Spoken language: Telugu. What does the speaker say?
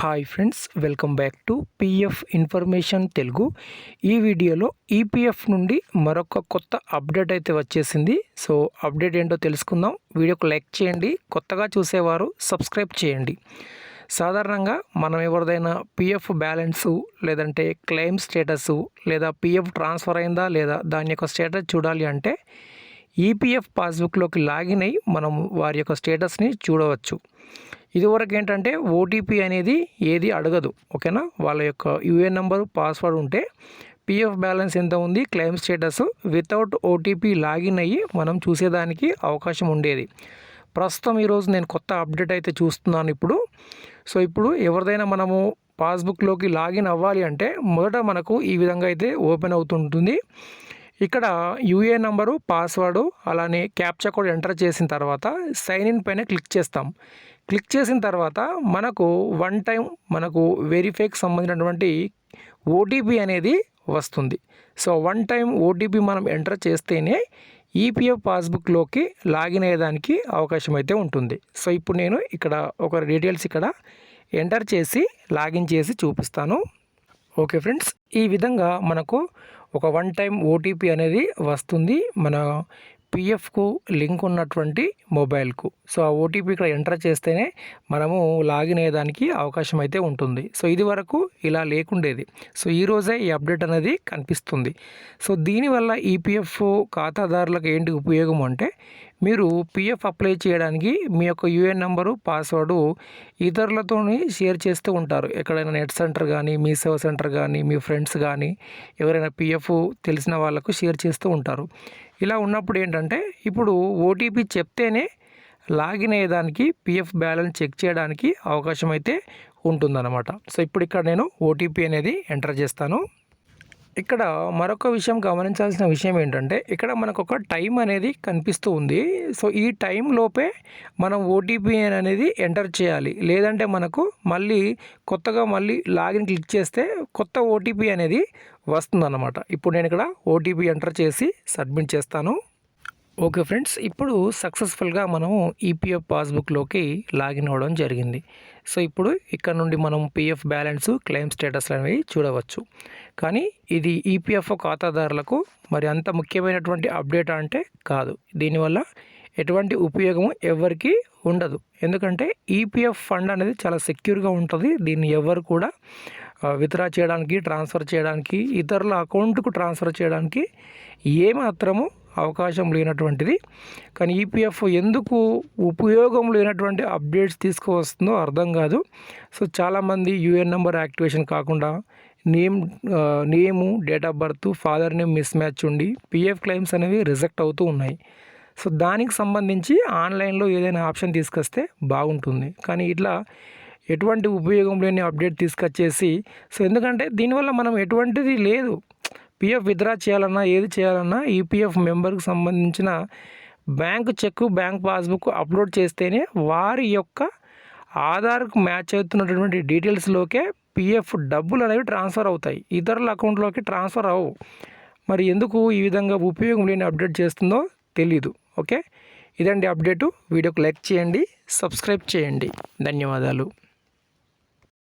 Hi friends welcome back to PF information Telugu. ఈ వీడియోలో ఈపీఎఫ్ నుండి మరొక కొత్త అప్డేట్ అయితే వచ్చేసింది. సో అప్డేట్ ఏంటో తెలుసుకుందాం. వీడియోకి లైక్ చేయండి కొత్తగా చూసేవారు సబ్స్క్రైబ్ చేయండి. సాధారణంగా మనం ఎవరిదైనా పిఎఫ్ బ్యాలెన్సు లేదంటే క్లెయిమ్ స్టేటస్ లేదా పిఎఫ్ ట్రాన్స్ఫర్ అయిందా లేదా దాని యొక్క స్టేటస్ చూడాలి అంటే ఈపీఎఫ్ పాస్బుక్లోకి లాగిన్ అయ్యి మనం వారి యొక్క స్టేటస్ని చూడవచ్చు. ఇదివరకు ఏంటంటే ఓటీపీ అనేది ఏది అడగదు ఓకేనా? వాళ్ళ యొక్క యూఏఎన్ నెంబరు పాస్వర్డ్ ఉంటే పిఎఫ్ బ్యాలెన్స్ ఎంత ఉంది claim status without OTP login అయ్యి మనం చూసేదానికి అవకాశం ఉండేది. ప్రస్తుతం ఈరోజు నేను కొత్త అప్డేట్ అయితే చూస్తున్నాను ఇప్పుడు. సో ఇప్పుడు ఎవరిదైనా మనము పాస్బుక్లోకి లాగిన్ అవ్వాలి అంటే మొదట మనకు ఈ విధంగా అయితే ఓపెన్ అవుతుంటుంది. ఇక్కడ యూఏ నంబరు పాస్వర్డు అలానే క్యాప్చా కోడ్ ఎంటర్ చేసిన తర్వాత సైన్ ఇన్ పైన క్లిక్ చేస్తాం. క్లిక్ చేసిన తర్వాత మనకు వన్ టైం మనకు వెరిఫైకి సంబంధించినటువంటి ఓటీపీ అనేది వస్తుంది. సో వన్ టైం ఓటీపీ మనం ఎంటర్ చేస్తేనే ఈపీఎఫ్ పాస్బుక్లోకి లాగిన్ అయ్యేదానికి అవకాశం అయితే ఉంటుంది. సో ఇప్పుడు నేను ఇక్కడ ఒక డీటెయిల్స్ ఇక్కడ ఎంటర్ చేసి లాగిన్ చేసి చూపిస్తాను. ఓకే ఫ్రెండ్స్ ఈ విధంగా మనకు ఒక వన్ టైం ఓటీపీ అనేది వస్తుంది. మన పిఎఫ్కు లింక్ ఉన్నటువంటి మొబైల్కు. సో ఆ ఓటీపీ ఇక్కడ ఎంటర్ చేస్తేనే మనము లాగిన్ అయ్యేదానికి అవకాశం అయితే ఉంటుంది. సో ఇది వరకు ఇలా లేకుండేది. సో ఈరోజే ఈ అప్డేట్ అనేది కనిపిస్తుంది. సో దీనివల్ల ఈపీఎఫ్ ఖాతాదారులకు ఏంటి ఉపయోగం అంటే మీరు పిఎఫ్ అప్లై చేయడానికి మీ యొక్క యూఏఎన్ నెంబరు పాస్వర్డు ఇతరులతో షేర్ చేస్తూ ఉంటారు. ఎక్కడైనా నెట్ సెంటర్ కానీ మీ సేవ సెంటర్ కానీ మీ ఫ్రెండ్స్ కానీ ఎవరైనా పిఎఫ్ తెలిసిన వాళ్ళకు షేర్ చేస్తూ ఉంటారు. ఇలా ఉన్నప్పుడు ఏంటంటే ఇప్పుడు ఓటీపీ చెప్తేనే లాగిన్ అయ్యేదానికి పిఎఫ్ బ్యాలెన్స్ చెక్ చేయడానికి అవకాశం అయితే ఉంటుందన్నమాట. సో ఇప్పుడు ఇక్కడ నేను ఓటీపీ అనేది ఎంటర్ చేస్తాను. ఇక్కడ మరొక విషయం గమనించాల్సిన విషయం ఏంటంటే ఇక్కడ మనకు ఒక టైం అనేది కనిపిస్తూ ఉంది. సో ఈ టైం లోపే మనం ఓటీపీ అనేది ఎంటర్ చేయాలి. లేదంటే మనకు మళ్ళీ కొత్తగా మళ్ళీ లాగిన్ క్లిక్ చేస్తే కొత్త ఓటీపీ అనేది వస్తుందన్నమాట. ఇప్పుడు నేను ఇక్కడ ఓటీపీ ఎంటర్ చేసి సబ్మిట్ చేస్తాను. ఓకే ఫ్రెండ్స్ ఇప్పుడు సక్సెస్ఫుల్గా మనము ఈపీఎఫ్ పాస్బుక్లోకి లాగిన్ అవ్వడం జరిగింది. సో ఇప్పుడు ఇక్కడ నుండి మనం పిఎఫ్ బ్యాలెన్స్ క్లెయిమ్ స్టేటస్ అనేవి చూడవచ్చు. కానీ ఇది ఈపీఎఫ్ ఖాతాదారులకు మరి అంత ముఖ్యమైనటువంటి అప్డేట్ అంటే కాదు. దీనివల్ల ఎటువంటి ఉపయోగం ఎవరికి ఉండదు. ఎందుకంటే ఈపీఎఫ్ ఫండ్ అనేది చాలా సెక్యూర్గా ఉంటుంది. దీన్ని ఎవరు కూడా విత్డ్రా చేయడానికి ట్రాన్స్ఫర్ చేయడానికి ఇతరుల అకౌంట్కు ట్రాన్స్ఫర్ చేయడానికి ఏమాత్రము అవకాశం లేనటువంటిది. కానీ ఈపీఎఫ్ ఎందుకు ఉపయోగం లేనటువంటి అప్డేట్స్ తీసుకువస్తుందో అర్థం కాదు. సో చాలామంది యూఎన్ నెంబర్ యాక్టివేషన్ కాకుండా name name date of birth father name mismatch ఉండి పిఎఫ్ క్లెయిమ్స్ అనేవి రిజెక్ట్ అవుతూ ఉన్నాయి. సో దానికి సంబంధించి ఆన్లైన్లో ఏదైనా ఆప్షన్ తీసుకొస్తే బాగుంటుంది. కానీ ఇట్లా ఎటువంటి ఉపయోగం లేని అప్డేట్ తీసుకొచ్చేసి సో ఎందుకంటే దీనివల్ల మనం ఎటువంటిది లేదు. పిఎఫ్ విత్డ్రా చేయాలన్నా ఏది చేయాలన్నా ఈపీఎఫ్ మెంబర్కి సంబంధించిన bank check bank passbook upload చేస్తేనే వారి యొక్క ఆధార్కు మ్యాచ్ అవుతున్నటువంటి డీటెయిల్స్లోకే పిఎఫ్ డబ్బులు అనేవి ట్రాన్స్ఫర్ అవుతాయి. ఇతరుల అకౌంట్లోకి ట్రాన్స్ఫర్ అవ్వవు. మరి ఎందుకు ఈ విధంగా ఉపయోగం లేని అప్డేట్ చేస్తుందో తెలీదు. ఓకే? ఇదండి అప్డేటు. వీడియోకి లైక్ చేయండి సబ్స్క్రైబ్ చేయండి. ధన్యవాదాలు.